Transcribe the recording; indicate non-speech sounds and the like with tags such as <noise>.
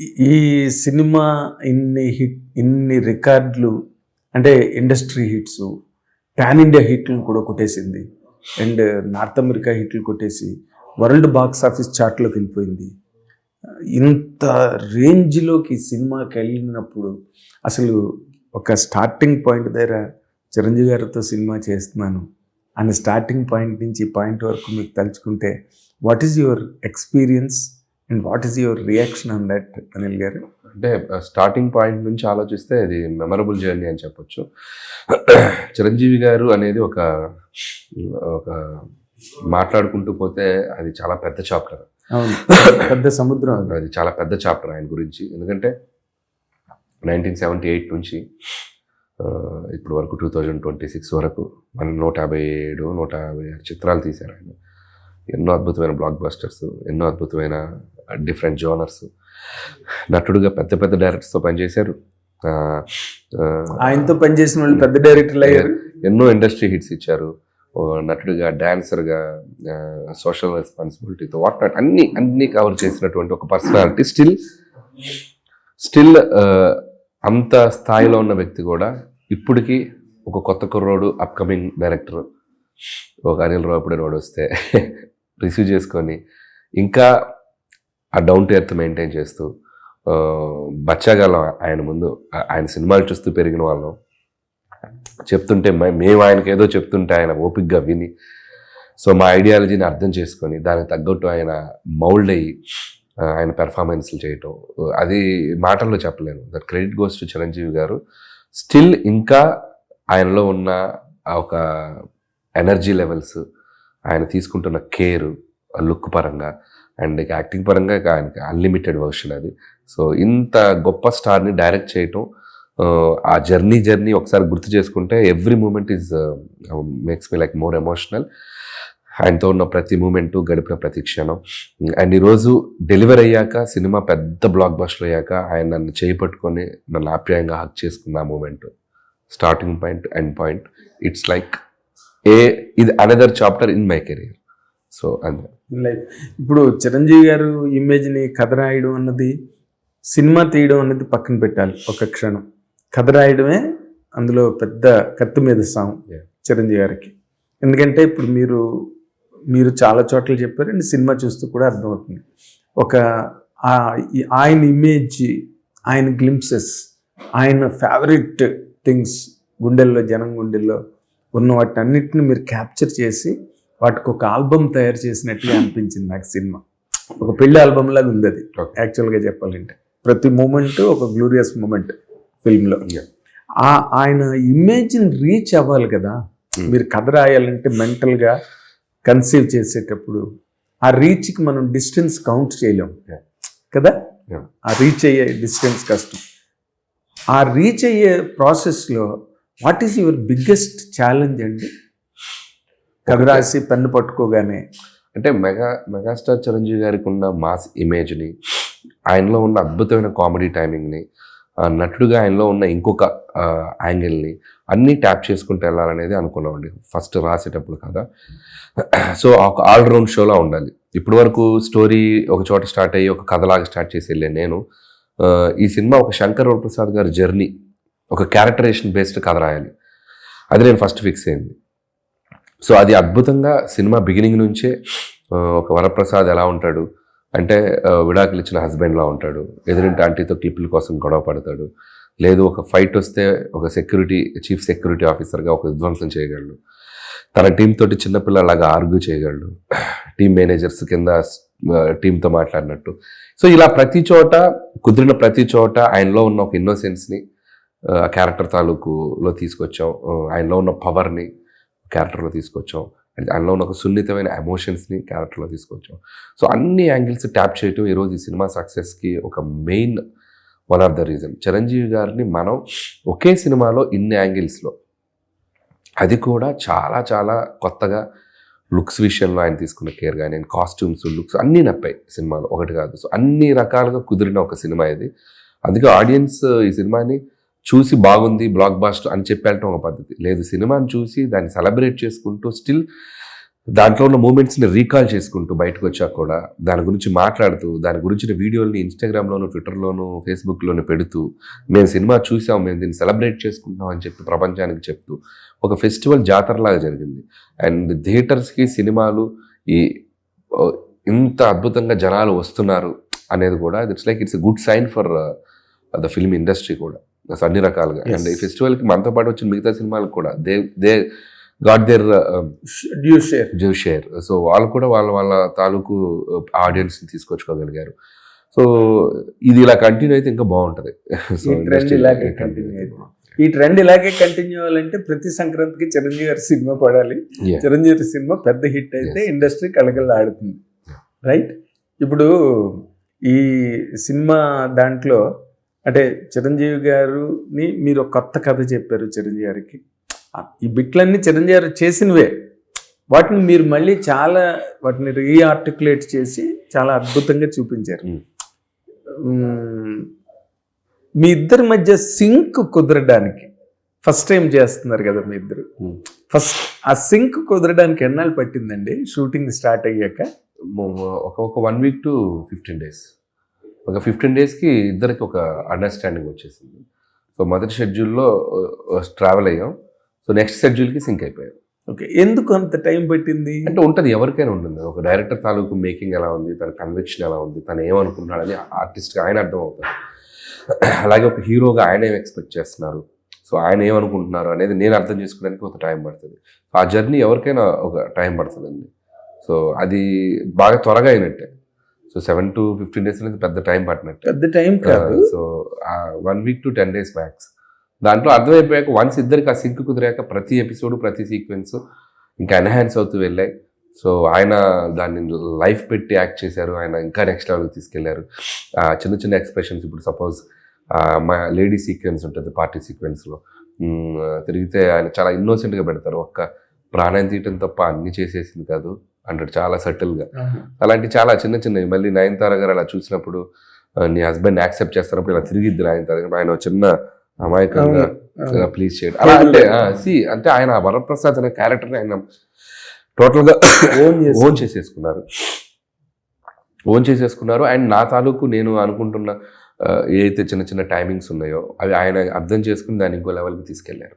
ఈ- సినిమా ఇన్ని హిట్ ఇన్ని రికార్డులు అంటే ఇండస్ట్రీ హిట్స్ పాన్ ఇండియా హిట్లు కూడా కొట్టేసింది. అండ్ నార్త్ అమెరికా హిట్లు కొట్టేసి వరల్డ్ బాక్స్ ఆఫీస్ చార్ట్లోకి వెళ్ళిపోయింది. ఇంత రేంజ్లోకి సినిమాకి వెళ్ళినప్పుడు అసలు ఒక స్టార్టింగ్ పాయింట్ దగ్గర చిరంజీవి గారితో సినిమా చేస్తున్నాను అనే స్టార్టింగ్ పాయింట్ నుంచి పాయింట్ వరకు మీకు తలుచుకుంటే what is your experience and what is your reaction on that Anil garu అంటే స్టార్టింగ్ పాయింట్ నుంచి ఆలోచిస్తే అది మెమరబుల్ జర్నీ అని చెప్పొచ్చు. చిరంజీవి గారు అనేది ఒక ఒక మాట్లాడుకుంటూ పోతే అది చాలా పెద్ద చాప్టర్ పెద్ద సముద్రం అది. చాలా పెద్ద చాప్టర్ ఆయన గురించి. ఎందుకంటే నైన్టీన్ సెవెంటీ ఎయిట్ నుంచి ఆ, ఇప్పుడు వరకు టూ థౌజండ్ ట్వంటీ సిక్స్ వరకు మన నూట యాభై ఏడు నూట యాభై ఆరు చిత్రాలు తీశారు ఆయన. ఎన్నో అద్భుతమైన బ్లాక్ బస్టర్స్ ఎన్నో అద్భుతమైన డిఫరెంట్ జోనర్స్ నటుడుగా పెద్ద పెద్ద డైరెక్టర్స్తో పనిచేశారు. ఆయనతో పనిచేసిన వాళ్ళు పెద్ద డైరెక్టర్లు అయ్యారు. ఎన్నో ఇండస్ట్రీ హిట్స్ ఇచ్చారు. నటుడిగా డాన్సర్గా సోషల్ రెస్పాన్సిబిలిటీతో వాట్ నాట్ అన్ని అన్ని కవర్ చేసినటువంటి ఒక పర్సనాలిటీ స్టిల్ స్టిల్ అంత స్థాయిలో ఉన్న వ్యక్తి కూడా ఇప్పటికీ ఒక కొత్త కుర్రోడు అప్కమింగ్ డైరెక్టర్ ఒక అనిల్ రావుపుడి రోడ్ వస్తే <laughs> రిసీవ్ చేసుకొని ఇంకా ఆ డౌన్ టు ఎర్త్ మెయింటైన్ చేస్తూ బచ్చగలం బచ్చాగాలం ఆయన ముందు ఆయన సినిమాలు చూస్తూ పెరిగిన వాళ్ళం. చెప్తుంటే మే- మేము ఆయనకి ఏదో చెప్తుంటే ఆయన ఓపిక్గా విని సో మా ఐడియాలజీని అర్థం చేసుకొని దానికి తగ్గట్టు ఆయన మౌల్డ్ అయ్యి ఆయన పెర్ఫార్మెన్స్లు చేయటం. అది మాటల్లో చెప్పలేను. That credit goes to Chiranjeevi garu. Still ఇంకా ఆయనలో ఉన్న ఆ ఒక ఎనర్జీ లెవెల్స్ ఆయన తీసుకుంటున్న కేర్ లుక్ పరంగా అండ్ ఇక యాక్టింగ్ పరంగా ఆయనకి అన్లిమిటెడ్ వర్షన్ అది. సో ఇంత గొప్ప స్టార్ని డైరెక్ట్ చేయటం ఆ, జర్నీ జర్నీ ఒకసారి గుర్తు చేసుకుంటే every moment is makes me like more emotional ఆయనతో ఉన్న ప్రతి మూమెంటు గడిపిన ప్రతి క్షణం. అండ్ ఈరోజు డెలివరీ అయ్యాక సినిమా పెద్ద బ్లాక్ బస్టర్ అయ్యాక ఆయన నన్ను చేయి పట్టుకొని నన్ను ఆప్యాయంగా హక్ చేసుకున్న ఆ moment starting point end point it's like a ఇది another chapter in my career so అంతే. లైఫ్ ఇప్పుడు చిరంజీవి గారు ఇమేజ్ని కథ రాయడం అన్నది సినిమా తీయడం అన్నది పక్కన పెట్టాలి ఒక క్షణం. కథ రాయడమే అందులో పెద్ద కత్తి మీద సాం. చిరంజీవి గారికి. ఎందుకంటే ఇప్పుడు మీరు మీరు చాలా చోట్ల చెప్పారు అండ్ సినిమా చూస్తూ కూడా అర్థమవుతుంది. ఒక ఆయన ఇమేజ్ ఆయన గ్లింప్సెస్ ఆయన ఫేవరెట్ థింగ్స్ గుండెల్లో జనం గుండెల్లో ఉన్న వాటి అన్నిటిని మీరు క్యాప్చర్ చేసి వాటికి ఒక ఆల్బమ్ తయారు చేసినట్టుగా అనిపించింది నాకు సినిమా. ఒక పెళ్ళి ఆల్బమ్ లాగా ఉంది అది. యాక్చువల్గా చెప్పాలంటే. ప్రతి మూమెంట్ ఒక గ్లూరియస్ మూమెంట్ ఫిల్మ్లో. ఆయన ఇమేజ్ని రీచ్ అవ్వాలి కదా. Hmm. మీరు కథ రాయాలంటే మెంటల్గా కన్సీవ్ చేసేటప్పుడు ఆ రీచ్కి మనం డిస్టెన్స్ కౌంట్ చేయలేం. కదా. ఆ రీచ్ అయ్యే డిస్టెన్స్ కష్టం. ఆ రీచ్ అయ్యే ప్రాసెస్లో what is your biggest challenge అండి? కథ రాసి పెన్ను పట్టుకోగానే అంటే మెగా మెగాస్టార్ చిరంజీవి గారికి ఉన్న మాస్ ఇమేజ్ని ఆయనలో ఉన్న అద్భుతమైన కామెడీ టైమింగ్ని నటుడుగా ఆయనలో ఉన్న ఇంకొక యాంగిల్ని అన్నీ ట్యాప్ చేసుకుంటూ వెళ్ళాలనేది అనుకున్నామండి. ఫస్ట్ రాసేటప్పుడు కదా. సో ఒక ఆల్రౌండ్ షోలా ఉండాలి. ఇప్పటి వరకు స్టోరీ ఒక చోట స్టార్ట్ అయ్యి ఒక కథలాగా స్టార్ట్ చేసి వెళ్ళే నేను ఈ సినిమా ఒక శంకర్ వరప్రసాద్ గారి జర్నీ ఒక క్యారెక్టరేషన్ బేస్డ్ కథ రాయాలి. అది నేను ఫస్ట్ ఫిక్స్ అయింది. సో అది అద్భుతంగా సినిమా బిగినింగ్ నుంచే ఒక వరప్రసాద్ ఎలా ఉంటాడు? అంటే విడాకులు ఇచ్చిన హస్బెండ్లా ఉంటాడు. ఎదురింటి ఆంటీతో క్లిప్పుల కోసం గొడవ పడతాడు. లేదు ఒక ఫైట్ వస్తే ఒక సెక్యూరిటీ చీఫ్ సెక్యూరిటీ ఆఫీసర్గా ఒక విధ్వంసం చేయగలడు. తన టీం తోటి చిన్నపిల్లలాగా ఆర్గ్యూ చేయగలడు. టీం మేనేజర్స్ కింద టీంతో మాట్లాడినట్టు. సో ఇలా ప్రతి చోట కుదిరిన ప్రతి చోట ఆయనలో ఉన్న ఒక ఇన్నోసెన్స్ని ఆ క్యారెక్టర్ తాలూకులో తీసుకొచ్చాం. ఆయనలో ఉన్న పవర్ని క్యారెక్టర్లో తీసుకొచ్చాం. అండ్ అందులో ఉన్న ఒక సున్నితమైన ఎమోషన్స్ని క్యారెక్టర్లో తీసుకొచ్చాం. సో అన్ని యాంగిల్స్ ట్యాప్ చేయటం ఈరోజు ఈ సినిమా సక్సెస్కి ఒక main one of the reason. Chiranjeevi గారిని మనం ఒకే సినిమాలో ఇన్ని యాంగిల్స్లో. అది కూడా చాలా చాలా కొత్తగా లుక్స్ విషయంలో ఆయన తీసుకున్న కేర్ కానీ కాస్ట్యూమ్స్ లుక్స్ అన్నీ నప్పాయి సినిమాలో. ఒకటి కాదు. సో అన్ని రకాలుగా కుదిరిన ఒక సినిమా ఇది. అందుకే ఆడియన్స్ ఈ సినిమాని చూసి బాగుంది బ్లాక్ బాస్టర్ అని చెప్పి వెళ్ళటం ఒక పద్ధతి. లేదు సినిమాని చూసి దాన్ని సెలబ్రేట్ చేసుకుంటూ స్టిల్ దాంట్లో ఉన్న మూమెంట్స్ని రీకాల్ చేసుకుంటూ బయటకు వచ్చాక కూడా దాని గురించి మాట్లాడుతూ దాని గురించిన వీడియోల్ని ఇన్స్టాగ్రామ్లోను ట్విట్టర్లోను ఫేస్బుక్లోను పెడుతూ మేము సినిమా చూసాం మేము దీన్ని సెలబ్రేట్ చేసుకుంటున్నాం అని చెప్పి ప్రపంచానికి చెప్తూ ఒక ఫెస్టివల్ జాతరలాగా జరిగింది. అండ్ థియేటర్స్కి సినిమాలు ఈ ఇంత అద్భుతంగా జనాలు వస్తున్నారు అనేది కూడా it's like it's good sign for the film industry కూడా. అన్ని రకాలుగా. అండ్ ఈ ఫెస్టివల్కి మనతో పాటు వచ్చిన మిగతా సినిమాలకు కూడా. They they got their due share give share so వాళ్ళు కూడా వాళ్ళ వాళ్ళ తాలూకు ఆడియన్స్ని తీసుకొచ్చుకోగలిగారు. సో ఇది ఇలా కంటిన్యూ అయితే ఇంకా బాగుంటుంది. సో <laughs> ఇలాగే అయితే. ఈ ట్రెండ్ ఇలాగే కంటిన్యూ అవ్వాలంటే ప్రతి సంక్రాంతికి చిరంజీవి గారి సినిమా పడాలి. చిరంజీవి సినిమా పెద్ద హిట్ అయితే. ఇండస్ట్రీ కలగల ఆడుతుంది రైట్ ఇప్పుడు ఈ సినిమా దాంట్లో అంటే చిరంజీవి గారుని మీరు ఒక కొత్త కథ చెప్పారు చిరంజీవి గారికి. ఈ బిట్లన్నీ చిరంజీవి గారు చేసినవే. వాటిని మీరు మళ్ళీ చాలా వాటిని రీఆర్టికులేట్ చేసి చాలా అద్భుతంగా చూపించారు. మీ ఇద్దరి మధ్య సింక్ కుదరడానికి ఫస్ట్ టైం చేస్తున్నారు కదా మీ ఇద్దరు. ఫస్ట్ ఆ సింక్ కుదరడానికి ఎన్నాళ్ళు పట్టిందండి? షూటింగ్ స్టార్ట్ అయ్యాక? ఒక ఒక one week to fifteen days. ఒక ఫిఫ్టీన్ డేస్కి ఇద్దరికి ఒక అండర్స్టాండింగ్ వచ్చేసింది. సో మొదటి షెడ్యూల్లో ట్రావెల్ అయ్యాం. సో నెక్స్ట్ షెడ్యూల్కి సింక్ అయిపోయాం. ఓకే ఎందుకు అంత టైం పట్టింది? అంటే ఉంటుంది ఎవరికైనా ఉంటుంది. ఒక డైరెక్టర్ తాలూకు మేకింగ్ ఎలా ఉంది తన కన్విక్షన్ ఎలా ఉంది తను ఏమనుకుంటున్నాడని ఆర్టిస్ట్గా ఆయన అర్థం అవుతుంది అలాగే ఒక హీరోగా ఆయన ఏం ఎక్స్పెక్ట్ చేస్తున్నారు. సో ఆయన ఏమనుకుంటున్నారు అనేది నేను అర్థం చేసుకోవడానికి ఒక టైం పడుతుంది. ఆ జర్నీ ఎవరికైనా ఒక టైం పడుతుందండి. సో అది బాగా త్వరగా అయినట్టే. So seven to fifteen days అనేది పెద్ద టైం పట్టినట్టే. పెద్ద టైం కాదు. So one week to ten days max దాంట్లో అర్థమైపోయాక వన్స్ ఇద్దరికి ఆ సింక్ కుదిరాక ప్రతి ఎపిసోడ్ ప్రతి సీక్వెన్స్ ఇంకా ఎన్హాన్స్ అవుతూ వెళ్ళాయి. సో ఆయన దాన్ని లైఫ్ పెట్టి యాక్ట్ చేశారు. ఆయన ఇంకా నెక్స్ట్ లెవెల్కి తీసుకెళ్ళారు. ఆ, చిన్న చిన్న ఎక్స్ప్రెషన్స్ ఇప్పుడు సపోజ్ మా లేడీ సీక్వెన్స్ ఉంటుంది పార్టీ సీక్వెన్స్లో తిరిగితే ఆయన చాలా innocent గా పెడతారు. ఒక్క ప్రాణం తీయటం తప్ప అన్ని చేసేసింది కాదు. అంటే చాలా సటిల్గా. అలాంటి చాలా చిన్న చిన్నవి. మళ్ళీ నయనతార గారు అలా చూసినప్పుడు నీ హస్బెండ్ యాక్సెప్ట్ చేస్తున్నప్పుడు ఇలా తిరిగిద్ది నయనతార గారు. ఆయన చిన్న అమాయకంగా. ప్లీజ్ చేయడం. అలా అంటే సి అంటే ఆయన వరప్రసాద్ అనే క్యారెక్టర్ ఆయన టోటల్గా ఓన్ చేసి ఓన్ చేసేసుకున్నారు. ఓన్ చేసేసుకున్నారు. అండ్ నా తాలూకు నేను అనుకుంటున్న ఏదైతే చిన్న చిన్న టైమింగ్స్ ఉన్నాయో అవి ఆయన అర్థం చేసుకుని దాన్ని ఇంకో లెవెల్కి తీసుకెళ్ళారు.